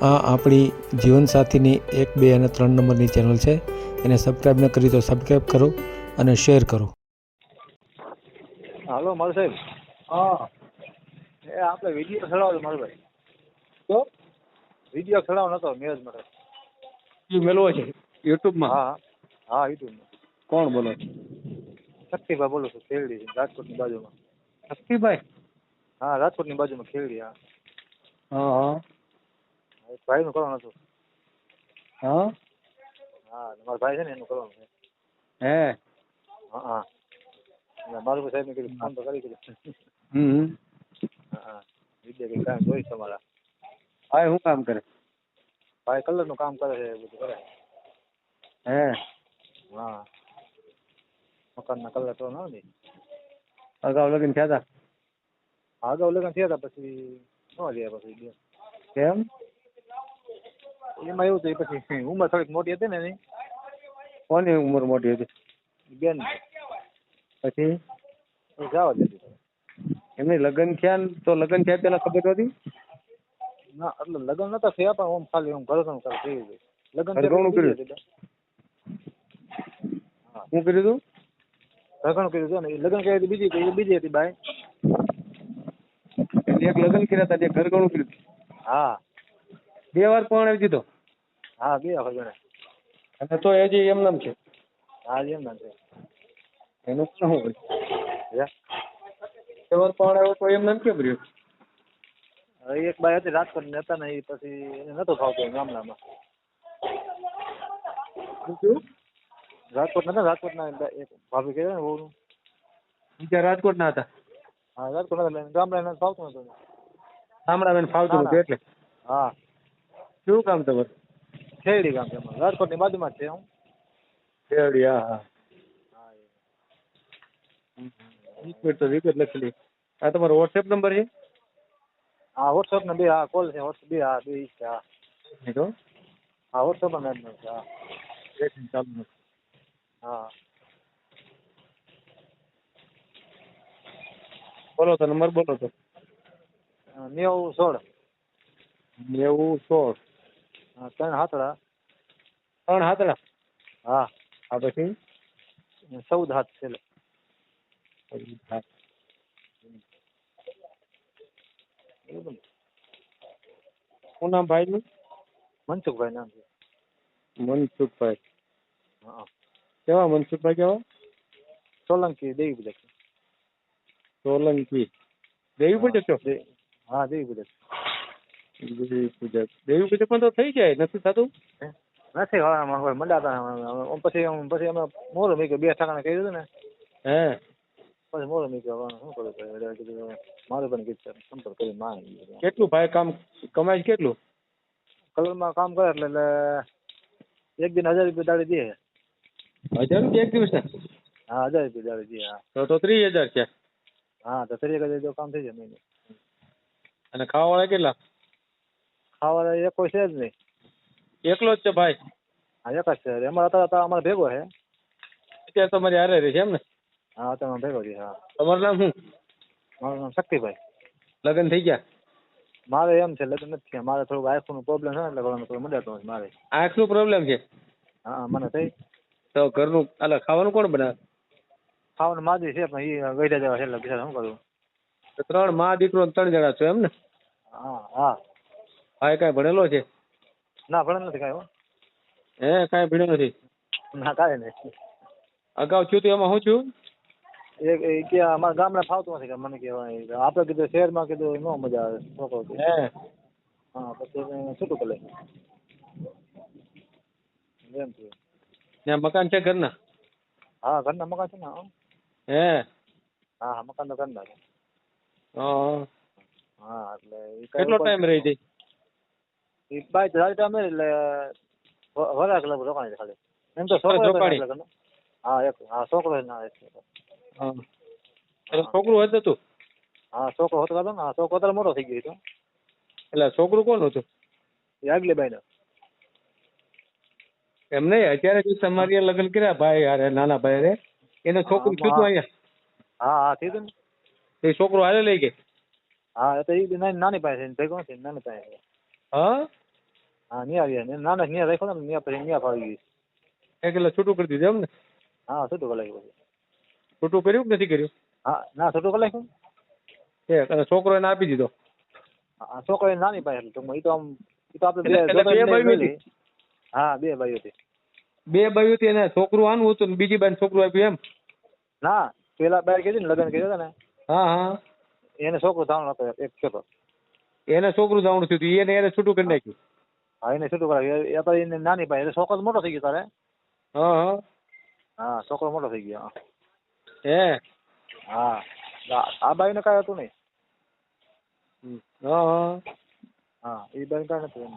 આ આપણી જીવનસાથીની એક બે અને ત્રણ નંબરની ચેનલ છે. એને સબસ્ક્રાઈબ ન કરી તો સબસ્ક્રાઈબ કરો અને શેર કરો. હાલો મારો સાહેબ હા. એ આપણે વીડિયો ચડાવજો મારો ભાઈ તો? વીડિયો ચડાવવાનો નતો મેરેજ માટે શું મેળવો છે યુટ્યુબમાં? હા હા યુટ્યુબમાં. કોણ બોલો શક્તિભાઈ બોલું છું ખેરડી રાજકોટની બાજુમાં. શક્તિભાઈ? હા રાજકોટની બાજુમાં ખેરડી હા હા. ભાઈનું કરવાનું હતું. હા? હા મારા ભાઈ છે ને એનું કરવાનું છે. હે? હા હા. મારું સાહેબ ને કીધું ફોન તો કરી કીધું હમ. હા વિદ્યા કે કામ જોઈશ તમારા? ભાઈ શું કામ કરે? ભાઈ કલરનું કામ કરે છે બધું કરે. હે? હા. મકાનના કલર તો ના ને. અગાઉ લગ્ન થયા હતા અગાઉ લગ્ન થયા હતા પછી ન રહ્યા પછી કેમ? એમાં એવું થયું પછી ઉંમર થોડીક મોટી હતી ને એની? કોની ઉંમર મોટી હતી? બેન. પછી? એ દીધી એમની લગ્ન થયા ને તો લગ્ન થયા પેલા ખબર હતી? ના એટલે લગ્ન નતા થયા પણ ઓમ ખાલી ઓમ ઘરનું કરે થઈ ગયું. લગ્ન થયા ઘરઘણું કર્યું? શું કર્યું હતું ઘરઘણું કર્યું હતું ને લગ્ન કરી હતી બીજી હતી, બીજી હતી બાય એક લગ્ન કર્યા હતા એક ઘરઘણું કર્યું હા. બે વાર પણ આવી દીધો. હા બે વખત ગણે અને તો હજી એમ નામ છે. હા એમ નામ છે. એનું શું હોય? બે વાર પણ આવ્યો તો એમ નામ કેમ રહ્યું? એક બાઈ હતી રાજકોટ ને હતા ને એ પછી એને નતો ફાવતો ગામડામાં. રાજકોટ થયું? રાજકોટ ના રાજકોટના એક ભાભી કહે ને બહુ બીજા રાજકોટ ના હતા. હા રાજકોટ ના ગામડા ફાવતું નતું. ગામડા ફાવતું હતું એટલે? હા. શું કામ તમારું? શેરડી કામ છે અમારું રાજકોટની બાજુમાં જ છે હું શેરડી હા હા. એક મિનિટ તો વિગત લખી લઈ આ તમારો વોટ્સએપ નંબર છે? હા વોટ્સએપ ને બે હા કોલ છે વોટ્સએપ બે હા બે છે હા. તો હા વોટ્સએપ એમ છે હા. એક મિનિટ ચાલુ. હા. બોલો તો નંબર બોલો તો. નેવું સોળ. નેવું સોળ. ત્રણ હાથડા. ત્રણ હાથડા? હા. આ પછી? ચૌદ હાથ છેલ્લે શું નામ ભાઈનું? મનસુખભાઈ નામ છે. મનસુખભાઈ. હા. કેવા મનસુખભાઈ કેવા? સોલંકી દેવી પૂજક સોલંકી. દેવી પૂજક છો? હા દેવી પૂજક દેવી પૂજક દેવી પૂજક પણ તો થઈ જાય નથી થતું? નથી હવે મંડાતા પછી પછી અમે મોરો મૂક્યો બે ઠાકાને કહી દીધું ને. હે? પછી મોરો મૂક્યો શું કરું કીધું મારું પણ કીધું સંપર્ક કરી માંગ કેટલું ભાઈ કામ કમાય છે કેટલું? કલરમાં કામ કરે એટલે એટલે એક દિન હજાર રૂપિયા દાડી દે. હજાર રૂપિયા એક દિવસના? હા હજાર રૂપિયા દાડી દે હા. તો ત્રીસ હજાર છે. હા તો ત્રીસ હજાર કામ થઈ જાય મહિને. અને ખાવાવાળા કેટલા? ખાવા એ કોઈ છે જ નહીં. એકલો જ છે ભાઈ? હા એક જ છે. એમાં અત્યારે હતા અમારે ભેગો છે. અત્યારે તમારી હારે રહે છે એમ ને? હા અત્યારે ભેગો છે હા. તમારું નામ શું? મારું નામ શક્તિભાઈ. લગ્ન થઈ ગયા? મારે એમ છે લગ્ન નથી થયા. મારે થોડુંક આંખનું પ્રોબ્લેમ છે એટલે ઘણો થોડું મંડાતો હોય મારે. આંખનું પ્રોબ્લેમ છે? હા મને થઈ. તો ઘરનું અલા ખાવાનું કોણ બનાવે? ખાવાનું માજી છે પણ એ ગઈડા જેવા છે એટલે બિચારા શું કરું? ત્રણ મા દીકરો ત્રણ જણા છો એમ ને? હા હા. ભાઈ કાંઈ ભણેલો છે? ના ભણેલો નથી કાંઈ હો. હે કાંઈ ભણ્યો નથી ના કાંઈ નહીં. અગાઉ થયું તો એમાં શું થયું એ કે અમારા ગામડા ફાવતું નથી મને કહેવાય. આપણે કીધું શહેરમાં કીધું ન મજા આવે છોકરો હે. હા પછી છૂટું કરી એમ થયું ત્યાં મકાન છે ઘરના? હા ઘરના મકાન છે ને હે. હા. હા મકાન તો ઘરના છે. હા. હા. એટલે કેટલો ટાઈમ રહી હતી ઈ બાય રાત અમે એટલે વરા રોકાણી રોકાણ છે ખાલી. એમ તો છોકરો રોકાણી? હા એક હા છોકરો ના હા. છોકરું હતું તું? હા છોકરો હતો કાં હા છોકરો અત્યારે મોટો થઈ ગયો હતો એટલે છોકરું કોણ હતું? એ આગલી બાઈ એમ નહીં અત્યારે જો તમારી લગ્ન કર્યા ભાઈ હારે નાના ભાઈ રે એને છોકરું થયું હતું અહીંયા? હા હા થઈ ગયું ને. એ છોકરો હારે લઈ ગઈ હા એ તો એ નાની પાસે ભેગો છે નાની પાસે. હા? હા ન્યા રહ્યા ને. ના ના ન્યા રાખ્યો ને. ન્યા પછી ન્યા ફાવી ગઈ એક એટલે છૂટું કરી દીધું એમ ને હા છૂટું કરી નાખ્યું છૂટું કર્યું કે નથી કર્યું? હા ના છૂટું કરી નાખ્યું. એ અને છોકરો એને આપી દીધો? હા છોકરી નાની પાસે ટૂંકમાં ઈ તો આમ એ તો આપણે બે. હા બે ભાઈઓ હતી. બે ભાઈઓ હતી એને છોકરું આનું હતું ને બીજી બાઈ છોકરું આપ્યું એમ? ના પેલા બાર કીધી ને લગ્ન કર્યા હતા ને. હા હા. એને છોકરો થવાનો હતો એક છોકરો. એને છોકરું જાવણું થયું હતું એને એને છૂટું કરી નાખ્યું. હા એને છૂટું કરાવ્યું. એ તો એને નાની ભાઈ એટલે છોકરો મોટો થઈ ગયો તારે? હા હા. હા છોકરો મોટો થઈ ગયો હે. હા? આ- ભાઈ બાઈને કાંઈ હતું નહીં. હા હા. હા એ બાઈને કાંઈ નતું એમ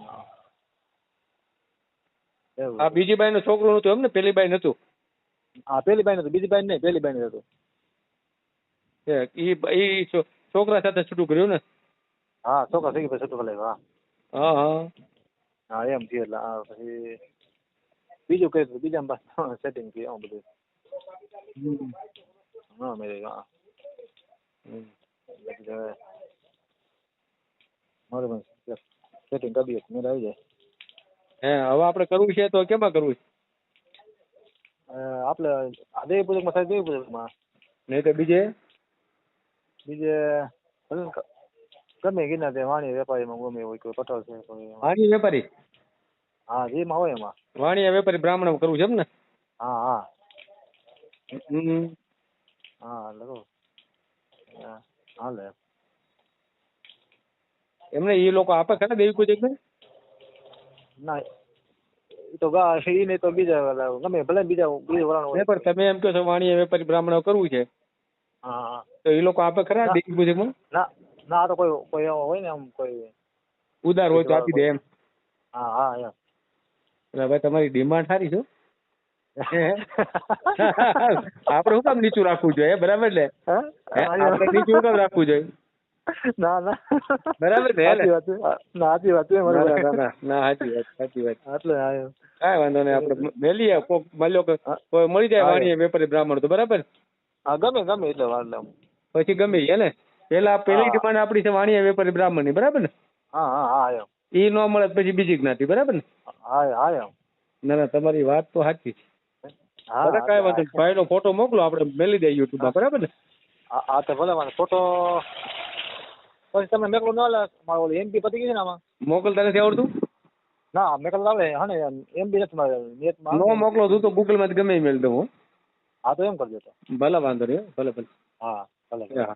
આ બીજી બાઈનું છોકરું નતું એમ ને? પેલી બાઈ નતું હા પેલી બાઈને હતું બીજી બાઈને નહીં પેલી બાઈને હતું એ છોકરા સાથે છૂટું કર્યું ને? હા ચોખા થઈ ગયું પછી છૂટું કરાવ્યું હા હા. હા હા એમ થયું એટલે હા પછી બીજું કઈ બીજામાં સેટિંગ થયું આવું બધું. હા મેરે હા. કીધું પણ સેટિંગ કરી દઈએ મેળ આવી જાય. હે હવે આપણે કરવું છે તો કેમાં કરવું છે? આપણે દેવી પૂજકમાં થાય દેવી પૂજકમાં નહીં તો બીજે? બીજે ભલે ગમે ગિરનાર તે વાણી વેપારીમાં ગમે હોય કોઈ પટોળ છે કોઈ વાણી વેપારી? હા જેમાં હોય એમાં. વાણી વેપારી બ્રાહ્મણ કરવું છે એમ ને? હા હા. હા એટલે હાલે. એમને એ લોકો આપે ખરા દેવી પૂજક ને? ના તો ગા એ નહીં તો બીજા ગમે ભલે બીજા બીજા વરાણ પણ તમે એમ કહો છો વાણિયા વેપારી બ્રાહ્મણ કરવું છે. હા તો એ લોકો આપે ખરા દેવી દેવી પૂજકમાં? ના ના તો કોઈ કોઈ એવો હોય ને આમ કોઈ ઉદાર હોય તો આપી દે એમ. હા હા એમ. એટલે ભાઈ તમારી ડિમાન્ડ સારી છે આપડે આપણે શું કામ નીચું રાખવું જોઈએ બરાબર ને? આપણે નીચું કામ રાખવું જોઈએ? ના ના. બરાબર ને? સાચી વાત ના સાચી વાત છે ના સાચી વાત સાચી વાત. એટલે કાંઈ વાંધો નહીં આપણે મેલીએ. કોક મળ્યો કે કોઈ મળી જાય. વાણીએ વેપારી બ્રાહ્મણ તો બરાબર? હા ગમે ગમે એટલે વાર પછી ગમે ને? પેલા પેલી. ડિમાન્ડ આપણી છે વાણિયા વેપારી બ્રાહ્મણની બરાબર ને? હા હા હા એમ. ઈ ન મળે પછી બીજી જ્ઞાતિ બરાબર ને? હા હા એમ. ના ના તમારી વાત તો સાચી છે. હા કાંઈ વાંધો નહીં. ભાઈનો ફોટો મોકલો આપણે મેલી દઈએ યુટ્યુબમાં બરાબર ને? હા હા તો ભલે મને ફોટો પછી તમે મેકલો ના લે મારો ઓલી એમપી પતી ગઈ છે ને આમાં? મોકલતા નથી આવડતું? ના મેકલ આવે હા ને એમપી નથી મારે નેટમાં નો મોકલો તું તો ગૂગલમાંથી ગમે મેળ દઉં હો. હા તો એમ કરજો તો. ભલે વાંધો નહીં ભલે ભલે. હા ભલે હા.